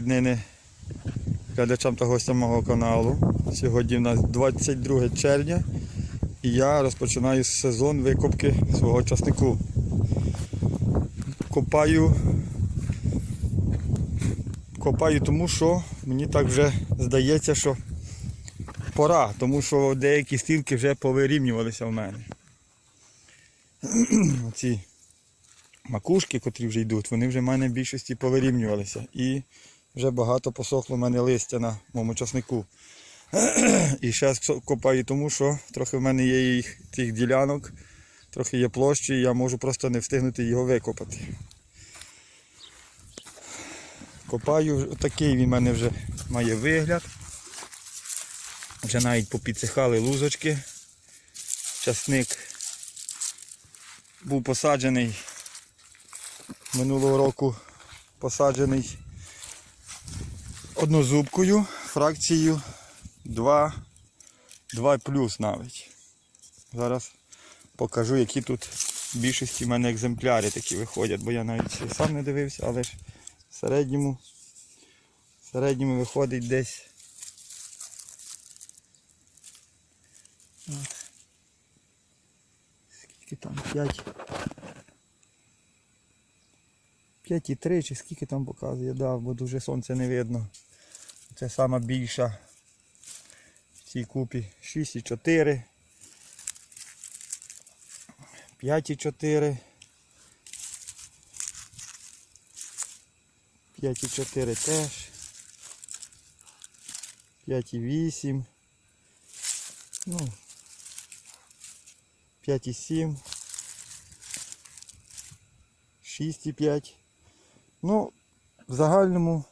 Днини глядачам та гостям мого каналу. Сьогодні у нас 22 червня і я розпочинаю сезон викопки свого часнику. Копаю, копаю тому, що мені так вже здається, що пора, тому що деякі стрілки вже повирівнювалися в мене. Оці макушки, котрі вже йдуть, вони вже в мене в більшості повирівнювалися. І вже багато посохло в мене листя на моєму часнику. І зараз копаю тому, що трохи в мене є їх, цих ділянок, трохи є площі, і я можу просто не встигнути його викопати. Копаю, такий він в мене вже має вигляд. Вже навіть попідсихали лузочки. Часник був посаджений минулого року посаджений однозубкою фракцією 2, 2 плюс навіть. Зараз покажу, які тут більшості в мене екземпляри такі виходять, бо я навіть сам не дивився, але ж в середньому, в середньому виходить десь. От. Скільки там? 5. 5,3 чи скільки там показує, да, бо дуже сонце не видно. Це сама більша в цій купі 6,4. 5,4. 5,4 теж. 5,8. Ну, 5,7. 6,5. Ну, в загальному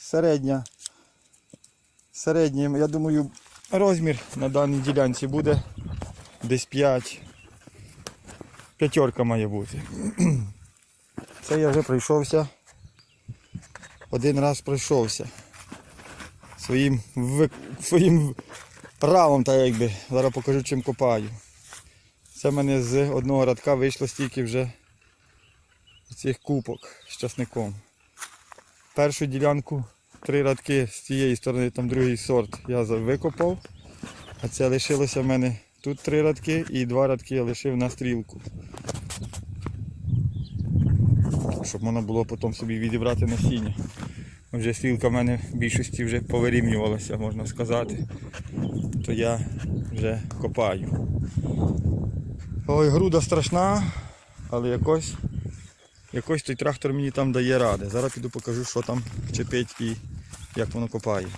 середня. Середній, я думаю, розмір на даній ділянці буде десь 5. П'ятерка має бути. Це я вже пройшовся. Один раз пройшовся. Своїм, своїм правом, так якби. Зараз покажу чим копаю. Це в мене з одного радка вийшло стільки вже цих купок з часником. Першу ділянку три радки з цієї сторони, там другий сорт я викопав. А це лишилося в мене тут три радки і два радки я лишив на стрілку. Щоб можна було потім собі відібрати насіння. Вже стрілка в мене в більшості вже повирівнювалася, можна сказати. То я вже копаю. Ой, груда страшна, але якось Якось той трактор мені там дає ради. Зараз піду покажу, що там вчепить і як воно копає.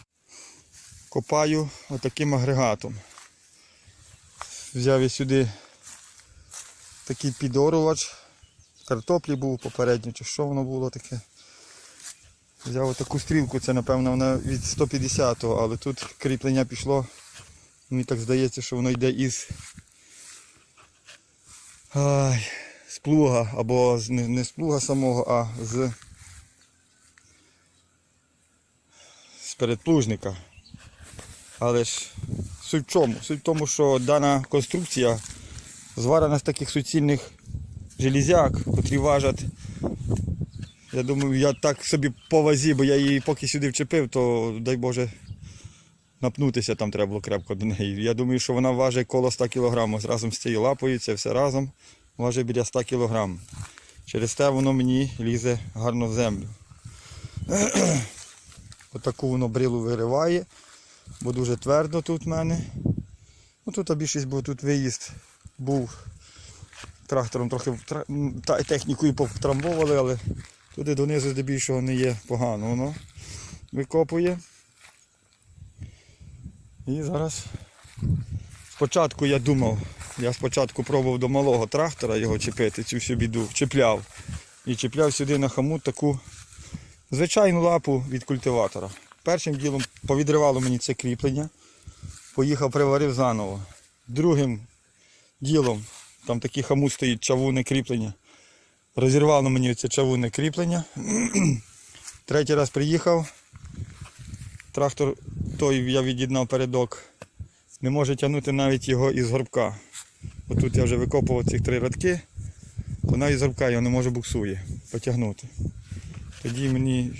Копаю отаким агрегатом. Взяв я сюди такий підорувач. Картоплі був попередньо, чи що воно було таке. Взяв отаку стрілку, це напевно вона від 150-го, але тут кріплення пішло. Мені так здається, що воно йде із. Ай, з плуга, або з, не, не з плуга самого, а з, з передплужника. Але ж суть в чому? Суть в тому, що дана конструкція зварена з таких суцільних железяк, котрі важать. Я думаю, я так собі по вазі, бо я її поки сюди вчепив, то дай Боже напнутися там треба було крепко до неї. Я думаю, що вона важить коло 100 кг разом з цією лапою, це все разом важить біля 100 кг. Через те воно мені лізе гарно в землю. Отаку воно брилу вириває, бо дуже твердо тут в мене. Ну Тут а більшість, бо тут виїзд був трактором трохи технікою повтрамбовували, але туди донизу здебільшого не є погано. Воно викопує. І зараз спочатку я думав, я спочатку пробував до малого трактора його чіпити, цю всю біду, чіпляв. І чіпляв сюди на хамут таку звичайну лапу від культиватора. Першим ділом повідривало мені це кріплення, поїхав, приварив заново. Другим ділом, там такий хамут стоїть, чавунне кріплення. Розірвало мені це чавунне кріплення. Третій раз приїхав. Трактор той я від'єднав передок. Не може тягнути навіть його із горбка. Отут я вже викопував ці три радки, то навіть з горбка його не може буксує потягнути. Тоді мені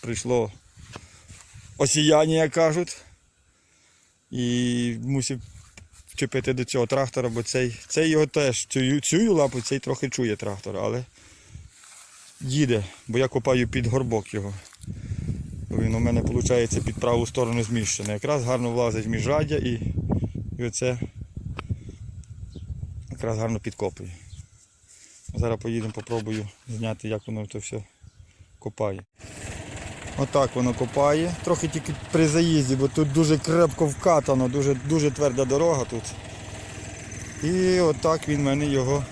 прийшло осіяння, як кажуть. І мусив вчепити до цього трактора, бо цей, цей його теж цю, цю лапу, цей трохи чує трактор, але їде, бо я копаю під горбок його. Він у мене виходить під праву сторону зміщений. Якраз гарно влазить в міжраддя і, і оце якраз гарно підкопує. Зараз поїдемо, попробую зняти, як воно то все копає. Отак воно копає. Трохи тільки при заїзді, бо тут дуже крепко вкатано, дуже, дуже тверда дорога тут. І отак він мене його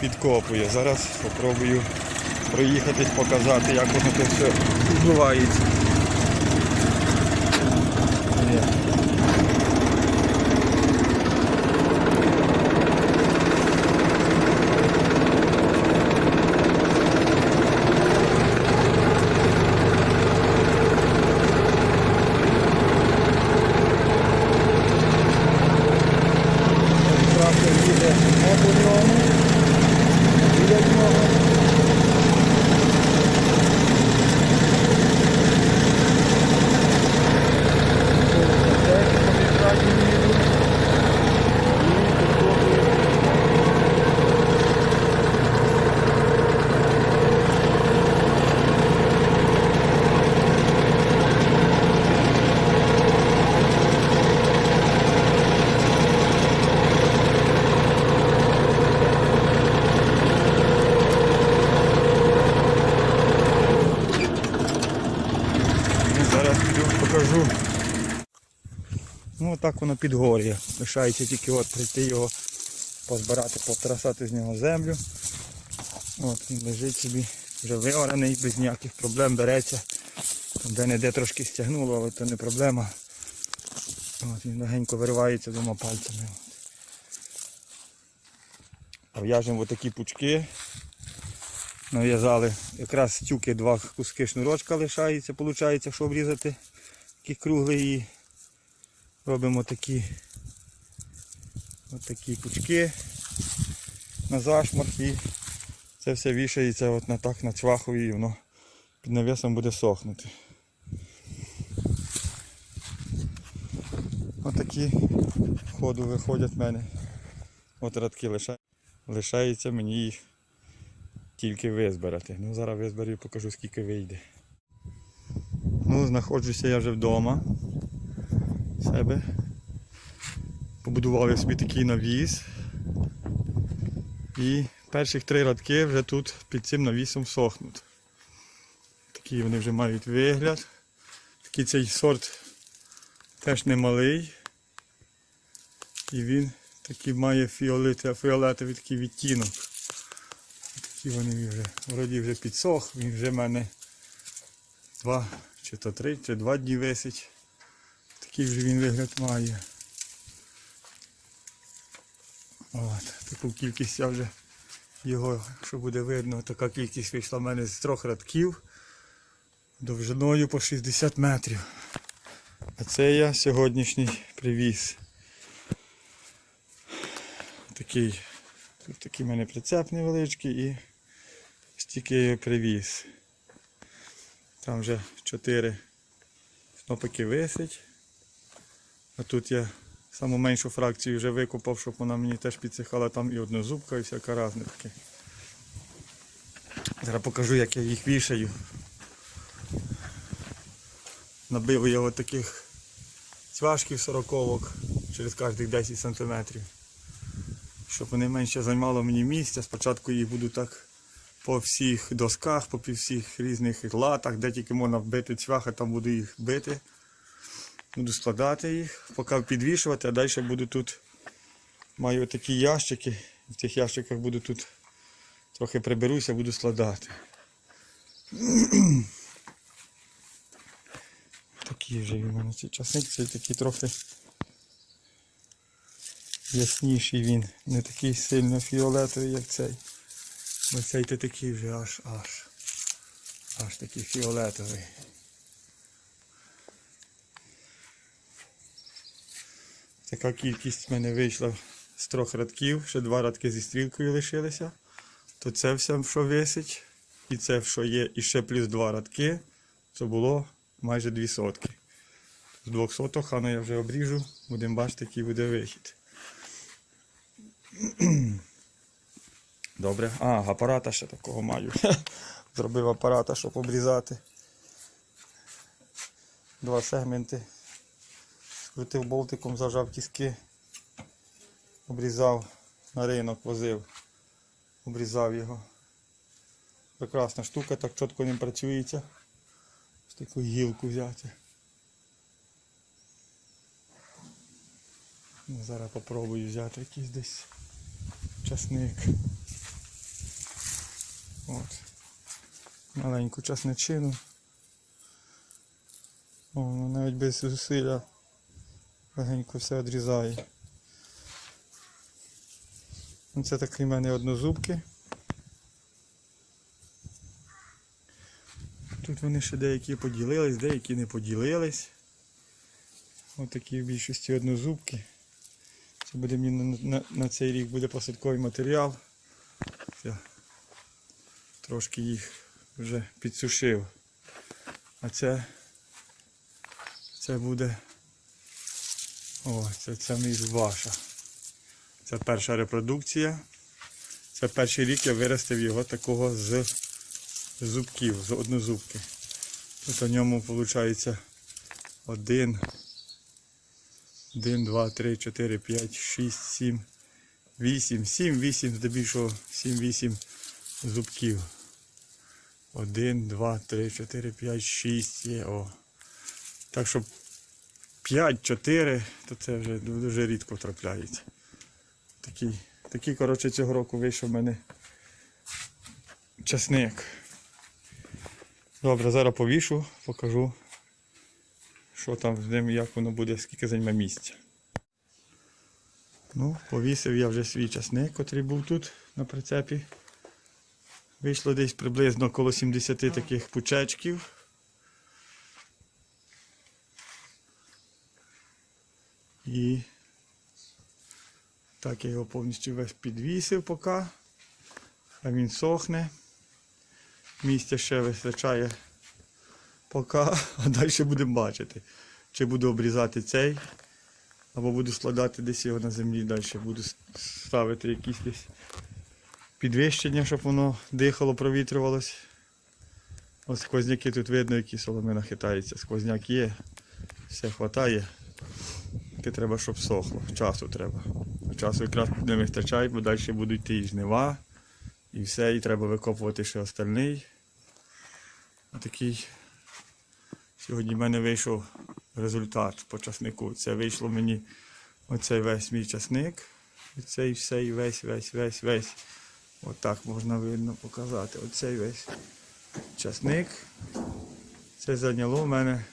підкопує. Зараз спробую проїхатись, показати, як воно це все відбувається. Є. Трактор їде не по ньому, біля нього. Ну, Зараз піду покажу. Ну так воно підгор'я. Лишається тільки от прийти його позбирати, потрасати з нього землю. От він лежить собі, вже виораний, без ніяких проблем береться. Де-не-де трошки стягнуло, але це не проблема. От Він легенько виривається двома пальцями. В'яжемо отакі пучки. Нав'язали якраз тюки два куски шнурочка лишається, виходить, що обрізати такі круглі і робимо такі такі пучки на зашмарк і це все вішається от на так на чвахові і воно під навісом буде сохнути. Отакі входу виходять в мене. От радки лиша- лишається мені їх тільки визбирати. Ну зараз визберу і покажу скільки вийде. Ну, знаходжуся я вже вдома. Себе. Побудували собі такий навіс. І перших три радки вже тут під цим навісом сохнуть. Такі вони вже мають вигляд. Такий цей сорт теж немалий. І він такий має фіолетовий, фіолетовий такий відтінок. Такі вони вже, вроді вже підсох, він вже в мене два чи то три, чи два дні висить. Такий вже він вигляд має. От, таку кількість я вже його, що буде видно, така кількість вийшла в мене з трьох радків довжиною по 60 метрів. А це я сьогоднішній привіз. Такий, тут такий в мене прицеп невеличкий і стільки я привіз. Там вже 4 снопики висить. А тут я саму меншу фракцію вже викопав, щоб вона мені теж підсихала там і однозубка, і всяка різне таке. Зараз покажу, як я їх вішаю. Набив я от таких цвяшків сороковок через кожних 10 см. Щоб вони менше займало мені місця. Спочатку їх буду так по всіх досках, по всіх різних латах, де тільки можна вбити цвяха, там буду їх бити. Буду складати їх, поки підвішувати, а далі буду тут. Маю такі ящики. В тих ящиках буду тут трохи приберуся, буду складати. Такі вже в мене ці часник, цей такий трохи ясніший він, не такий сильно фіолетовий, як цей. Бо цей то такий вже аж аж. Аж такий фіолетовий. Така кількість в мене вийшла з трьох радків, ще два радки зі стрілкою лишилися. То це все, що висить, і це, що є, і ще плюс два радки. це було майже дві сотки. З двох соток хана я вже обріжу, будемо бачити, який буде вихід. Добре. А, апарата ще такого маю. Зробив апарата, щоб обрізати. Два сегменти. Скрутив болтиком, зажав тіски. Обрізав на ринок, возив. Обрізав його. Прекрасна штука, так чітко не працюється. Ось таку гілку взяти. Ну, Зараз попробую взяти якийсь десь часник. От. Маленьку часничину. О, ну, навіть без зусилля легенько все відрізає. Ну, Це такі в мене однозубки. Тут вони ще деякі поділились, деякі не поділились. Ось такі в більшості однозубки. Це буде мені на, на, на цей рік буде посадковий матеріал. Я трошки їх вже підсушив. А це, це буде. О, це, це мій ваша. Це перша репродукція. Це перший рік я виростив його такого з зубків, з однозубки. Тут у ньому виходить один, один, два, три, чотири, п'ять, шість, сім, вісім, сім, вісім, здебільшого сім, вісім зубків. Один, два, три, чотири, п'ять, шість є. О. Так що 5-4, то це вже дуже рідко трапляється. Такий, такий коротше, цього року вийшов в мене часник. Добре, зараз повішу, покажу, що там з ним, як воно буде, скільки займе місця. Ну, повісив я вже свій часник, який був тут на прицепі. Вийшло десь приблизно коло 70 таких пучечків. І так я його повністю весь підвісив поки. А він сохне. Місця ще вистачає поки, а далі будемо бачити. Чи буду обрізати цей, або буду складати десь його на землі, далі буду ставити якісь десь підвищення, щоб воно дихало, провітрювалось. Ось сквозняки тут видно, які соломина хитається. Сквозняк є, все вистачає. Тільки треба, щоб сохло. Часу треба. Часу якраз не вистачає, бо далі будуть ті жнива. І все, і треба викопувати ще остальний. Отакий. Сьогодні в мене вийшов результат по часнику. Це вийшло мені оцей весь мій часник. І цей все, і весь, весь, весь, весь. Отак можна видно показати. Оцей весь часник. Це зайняло в мене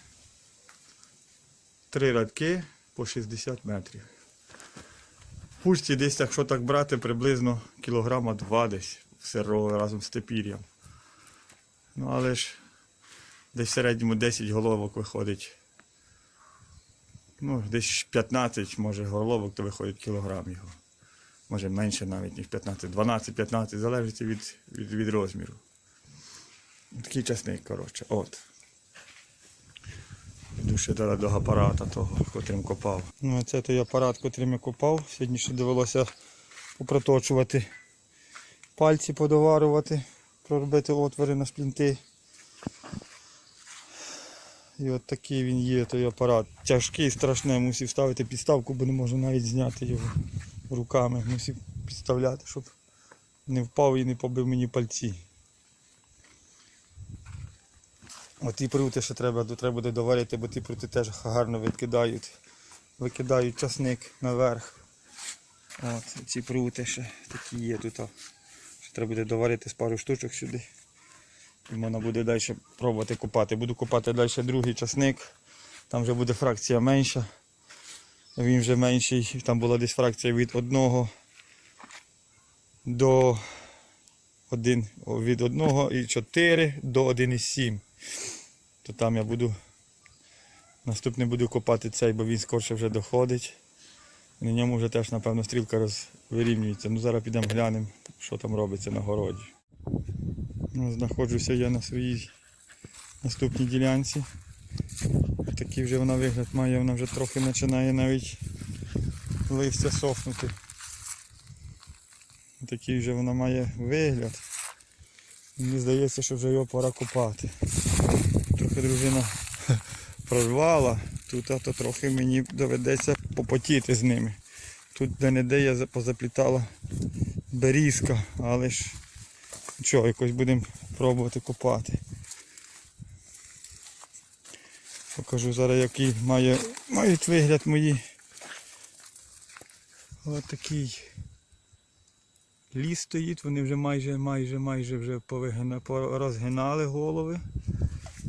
три радки по 60 метрів. Пусті десь, якщо так брати, приблизно кілограма два десь сирого разом з тепір'ям. Ну але ж десь в середньому 10 головок виходить. Ну, десь 15, може, головок, то виходить кілограм його. Може менше навіть, ніж 15, 12-15, залежить від, від, від розміру. Такий часник, коротше. От. Йду ще зараз до апарата того, котрим копав. Ну, це той апарат, котрим я копав. Сьогодні ще довелося попроточувати пальці, подоварувати, проробити отвори на сплінти. І от такий він є, той апарат. Тяжкий, страшний, мусив ставити підставку, бо не можу навіть зняти його руками. Мусив підставляти, щоб не впав і не побив мені пальці. Ті прути ще треба, треба буде доварити, бо ті прути теж гарно викидають. Викидають часник наверх. От, ці прути ще такі є тут. Ще треба буде доварити з пару штучок сюди. І можна буде далі пробувати купати. Буду купати далі другий часник. Там вже буде фракція менша. Він вже менший. Там була десь фракція від 1 до 1, від 1,4 до 1,7 то там я буду наступний буду копати цей, бо він скорше вже доходить. На ньому вже теж, напевно, стрілка розвирівнюється. Ну зараз підемо глянемо, що там робиться на городі. Ну, знаходжуся я на своїй наступній ділянці. Такий вже вона вигляд має, вона вже трохи починає навіть листя сохнути. Такий вже вона має вигляд. Мені здається, що вже його пора копати. Дружина прорвала, тут а то трохи мені доведеться попотіти з ними. Тут де-не-де я позаплітала берізка, але ж що, якось будемо пробувати копати. Покажу зараз, який має, мають вигляд мої. Ось такий ліс стоїть, вони вже майже, майже, майже вже повигина, голови.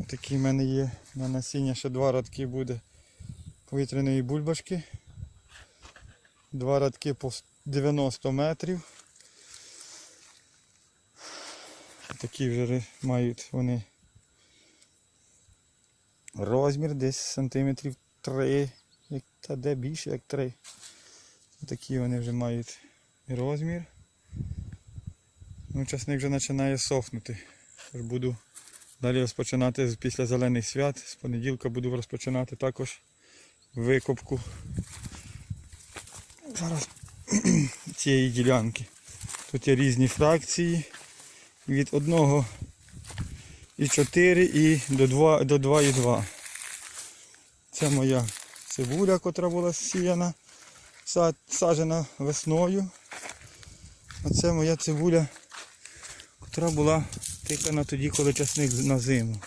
Такий в мене є на насіння ще два радки буде повітряної бульбашки. Два радки по 90 метрів. Такі вже мають вони розмір десь сантиметрів 3, як, та де більше, як 3. Такі вони вже мають розмір. Ну, часник вже починає сохнути. Тож буду далі розпочинати після зелених свят. З понеділка буду розпочинати також викопку. Зараз цієї ділянки. Тут є різні фракції від 1 і 4 і до 2 до 2,2. Це моя цибуля, котра була сіяна, са- саджена весною. А це моя цибуля, котра була тикана тоді, коли часник на зиму.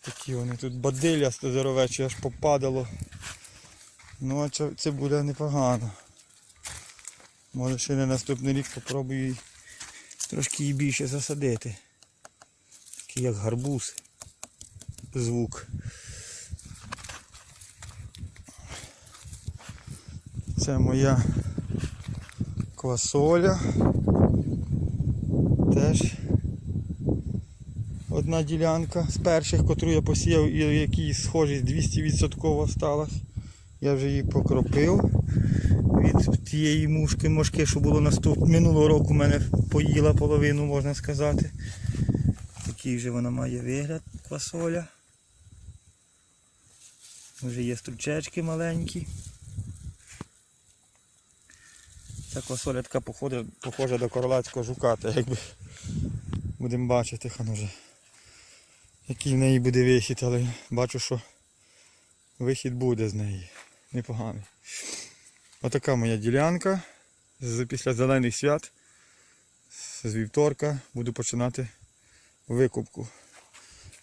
Такі вони тут бадилля здоровечі, аж попадало. Ну а це- цибуля непогана. Може ще на наступний рік попробую трошки її більше засадити. Такий як гарбуз. Звук. Це моя квасоля. Теж одна ділянка з перших, котру я посіяв і якій схожість 200% сталася. Я вже її покропив від тієї мушки, мошки, що було наступ... минулого року мене поїла половину, можна сказати. Такий вже вона має вигляд, квасоля. Вже є стручечки маленькі. Ця квасоля така похожа, похожа до королевського жука, якби будемо бачити, хано вже. Який в неї буде вихід, але бачу, що вихід буде з неї. Непоганий. Отака моя ділянка. Після зелених свят з вівторка буду починати викупку.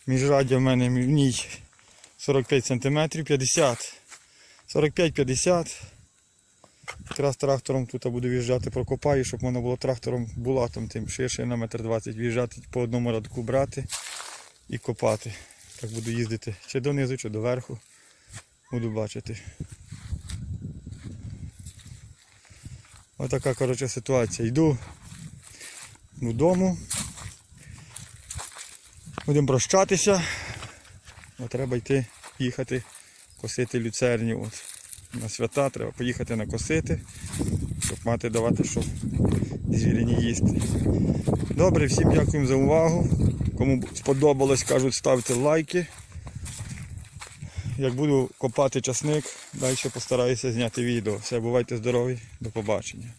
Міжраддя в мене в ній 45 см, 50, 45-50. Якраз трактором тут буду в'їжджати, прокопаю, щоб можна було трактором булатом тим ширше на метр 20 в'їжджати по одному радку брати і копати. Так буду їздити чи донизу, чи доверху. Буду бачити. Отака коротше ситуація. Йду додому. Будемо прощатися. Бо треба йти їхати косити люцерню. От. На свята треба поїхати накосити, щоб мати давати, щоб звірині їсти. Добре, всім дякуємо за увагу. Кому сподобалось, кажуть, ставте лайки. Як буду копати часник, далі постараюся зняти відео. Все, бувайте здорові, до побачення.